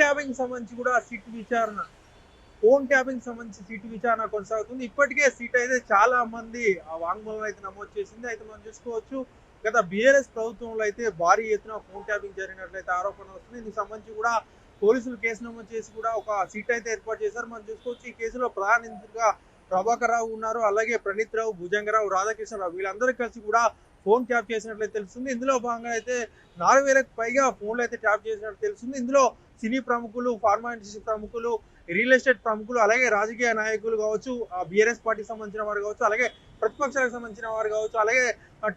Tapping సంబంధించి కూడా SIT విచారణ. ఫోన్ ట్యాపింగ్ సంబంధించి సీట్ విచారణ కొనసాగుతుంది. ఇప్పటికే సీట్ అయితే చాలా మంది ఆ వాంగ్మూలం అయితే నమోదు చేసింది. అయితే మనం చూసుకోవచ్చు గత బీఆర్ఎస్ ప్రభుత్వంలో అయితే భారీ ఎత్తున ఫోన్ ట్యాపింగ్ జరిగినట్లయితే ఆరోపణ వస్తుంది దీనికి సంబంధించి కూడా పోలీసులు కేసు నమోదు చేసి కూడా ఒక సీట్ అయితే ఏర్పాటు చేశారు. మనం చూసుకోవచ్చు ఈ కేసులో ప్రధాన నిందితుడిగా ప్రభాకర్ రావు ఉన్నారు. అలాగే ప్రణీత్ రావు భుజంగరావు రాధాకృష్ణరావు వీళ్ళందరూ కలిసి కూడా ఫోన్ ట్యాప్ చేసినట్లయితే తెలుస్తుంది. ఇందులో భాగంగా అయితే నాలుగు వేలకు పైగా ఫోన్లు అయితే ట్యాప్ చేసినట్టు తెలుస్తుంది. ఇందులో సినీ ప్రముఖులు ఫార్మా ఇండస్ట్రీ ప్రముఖులు రియల్ ఎస్టేట్ ప్రముఖులు అలాగే రాజకీయ నాయకులు కావచ్చు బీఆర్ఎస్ పార్టీకి సంబంధించిన వారు కావచ్చు అలాగే ప్రతిపక్షాలకు సంబంధించిన వారు కావచ్చు అలాగే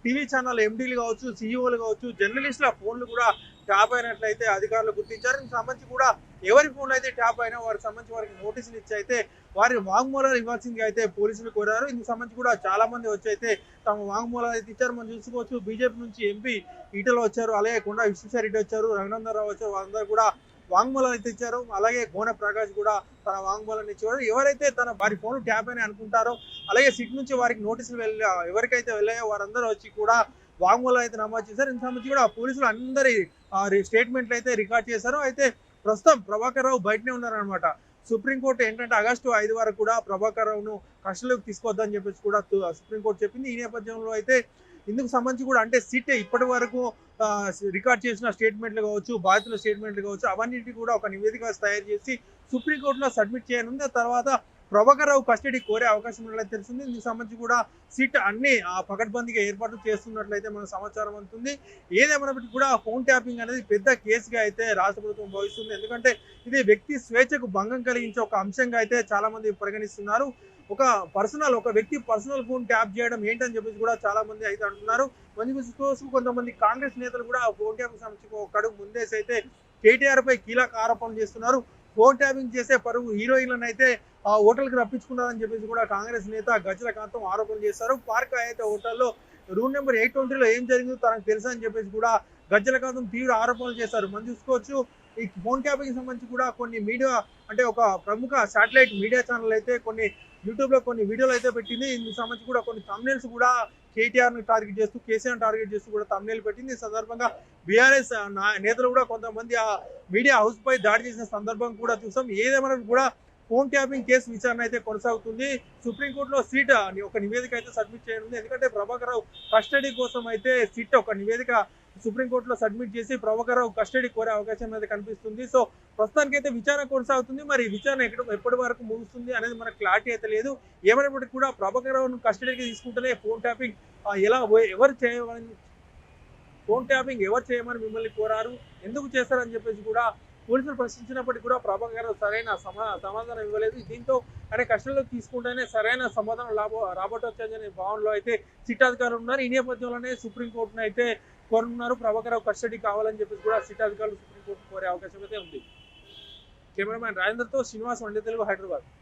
టీవీ ఛానల్ ఎండీలు కావచ్చు సీఈఓలు కావచ్చు జర్నలిస్టుల ఫోన్లు కూడా ట్యాప్ అయినట్లయితే అధికారులు గుర్తించారు. దీనికి సంబంధించి కూడా ఎవరి ఫోన్లు అయితే ట్యాప్ అయినా వారికి సంబంధించి వారికి నోటీసులు ఇచ్చి అయితే వారి వాంగ్మూలాలు ఇవ్వాల్సిందిగా అయితే పోలీసులు కోరారు. ఇందుకు సంబంధించి కూడా చాలా మంది వచ్చి అయితే తమ వాంగ్మూలాలు అయితే ఇచ్చారు. మనం చూసుకోవచ్చు బీజేపీ నుంచి ఎంపీ ఈటలు వచ్చారు. అలాగే కొండ విశ్వేశ్వరరెడ్డి వచ్చారు. రఘునందనరావు వచ్చారు. వాళ్ళందరూ కూడా వాంగ్మూలాలు అయితే ఇచ్చారు. అలాగే గోన ప్రకాష్ కూడా తన వాంగ్మూలాన్ని ఇచ్చేవారు. ఎవరైతే తన వారి ఫోన్ ట్యాప్ అని అనుకుంటారో అలాగే సిట్ నుంచి వారికి నోటీసులు వెళ్ళి ఎవరికైతే వెళ్ళాయో వారందరూ వచ్చి కూడా వాంగ్మూలం అయితే నమోదు చేశారు. ఇంత సంబంధించి కూడా పోలీసులు అందరి స్టేట్మెంట్లు అయితే రికార్డ్ చేశారు. అయితే ప్రస్తుతం ప్రభాకర్ రావు బయటనే ఉన్నారనమాట సుప్రీంకోర్టు ఏంటంటే ఆగస్టు ఐదు వరకు కూడా ప్రభాకర్ రావును కస్టడీలోకి తీసుకోవద్దని చెప్పేసి కూడా సుప్రీంకోర్టు చెప్పింది. ఈ నేపథ్యంలో అయితే ఇందుకు సంబంధించి కూడా అంటే సిట్ ఇప్పటి వరకు రికార్డ్ చేసిన స్టేట్మెంట్లు కావచ్చు బాధితుల స్టేట్మెంట్లు కావచ్చు అవన్నిటి కూడా ఒక నివేదిక తయారు చేసి సుప్రీంకోర్టులో సబ్మిట్ చేయనుంది. తర్వాత ప్రభాకర్రావు కస్టడీ కోరే అవకాశం ఉన్నట్లయితే తెలిసింది దీనికి సంబంధించి కూడా సిట్ అన్ని ఆ పకడ్బందీగా ఏర్పాటు చేస్తున్నట్లయితే మనకు సమాచారం అందుతుంది. ఏదేమైనప్పటికీ కూడా ఫోన్ ట్యాపింగ్ అనేది పెద్ద కేసుగా అయితే రాష్ట్ర ప్రభుత్వం భావిస్తుంది. ఎందుకంటే ఇది వ్యక్తి స్వేచ్ఛకు భంగం కలిగించే ఒక అంశంగా అయితే చాలా మంది పరిగణిస్తున్నారు. ఒక పర్సనల్ ఒక వ్యక్తి పర్సనల్ ఫోన్ ట్యాప్ చేయడం ఏంటని చెప్పేసి కూడా చాలా మంది అయితే అంటున్నారు. మంచి కోసం కొంతమంది కాంగ్రెస్ నేతలు కూడా ఫోన్ ట్యాప్ సంబంధించి ఒక అడుగు ముందేసి అయితే కేటీఆర్ పై కీలక ఆరోపణలు చేస్తున్నారు. ఫోన్ ట్యాపింగ్ చేసే పరువు హీరోయిన్లను అయితే ఆ హోటల్కి రప్పించుకున్నారని చెప్పేసి కూడా కాంగ్రెస్ నేత గజల కాంతం ఆరోపణలు చేశారు. పార్క్ అయితే హోటల్లో రూమ్ నెంబర్ ఎయిట్ ట్వంటీలో ఏం జరిగిందో తనకు తెలుసు అని చెప్పేసి కూడా గజ్జల కాంతం తీవ్ర ఆరోపణలు చేశారు. మనం చూసుకోవచ్చు ఈ ఫోన్ ట్యాపింగ్ సంబంధించి కూడా కొన్ని మీడియా అంటే ఒక ప్రముఖ శాటిలైట్ మీడియా ఛానల్ అయితే కొన్ని యూట్యూబ్లో కొన్ని వీడియోలు అయితే పెట్టింది. ఇందుకు సంబంధించి కూడా కొన్ని తమ్నేల్స్ కూడా కేటీఆర్ని టార్గెట్ చేస్తూ కేసీఆర్ టార్గెట్ చేస్తూ కూడా తమ్నేల్ పెట్టింది. ఈ సందర్భంగా బీఆర్ఎస్ నేతలు కూడా కొంతమంది ఆ మీడియా హౌస్ పై దాడి చేసిన సందర్భం కూడా చూసాం. ఏదేమైనా కూడా ఫోన్ ట్యాపింగ్ కేసు విచారణ అయితే కొనసాగుతుంది. సుప్రీంకోర్టులో సీట్ ఒక నివేదిక అయితే సబ్మిట్ చేయనుంది. ఎందుకంటే ప్రభాకర్ రావు కస్టడీ కోసం అయితే సిట్ ఒక నివేదిక సుప్రీంకోర్టులో సబ్మిట్ చేసి ప్రభాకర్ కస్టడీ కోరే అవకాశం అయితే కనిపిస్తుంది. సో ప్రస్తుతానికి అయితే విచారణ కొనసాగుతుంది. మరి ఈ విచారణ ఎక్కడ ఎప్పటి వరకు ముగుస్తుంది అనేది మనకు క్లారిటీ అయితే లేదు. ఏమైనప్పటికీ కూడా ప్రభాకర్ కస్టడీకి తీసుకుంటేనే ఫోన్ ట్యాపింగ్ ఎలా ఎవరు చేయమని ఫోన్ ట్యాపింగ్ ఎవరు చేయమని మిమ్మల్ని కోరారు? ఎందుకు చేస్తారని చెప్పేసి కూడా పోలీసులు ప్రశ్నించినప్పటికీ కూడా ప్రభాకర్ సరైన సమా సమాధానం ఇవ్వలేదు. దీంతో అనే కష్టంలో తీసుకుంటేనే సరైన సమాధానం రాబో రాబట్టొచ్చని భావనలో అయితే సిట్ అధికారులు ఉన్నారు. ఈ నేపథ్యంలోనే సుప్రీంకోర్టును అయితే కోరనున్నారు ప్రభాకర్ కస్టడీ కావాలని చెప్పేసి కూడా సిట్ అధికారులు సుప్రీంకోర్టు కోరే అవకాశం అయితే ఉంది. కెమెరామ్యాన్ రాజేంద్రతో శ్రీనివాస్ వండే తెలుగు హైదరాబాద్.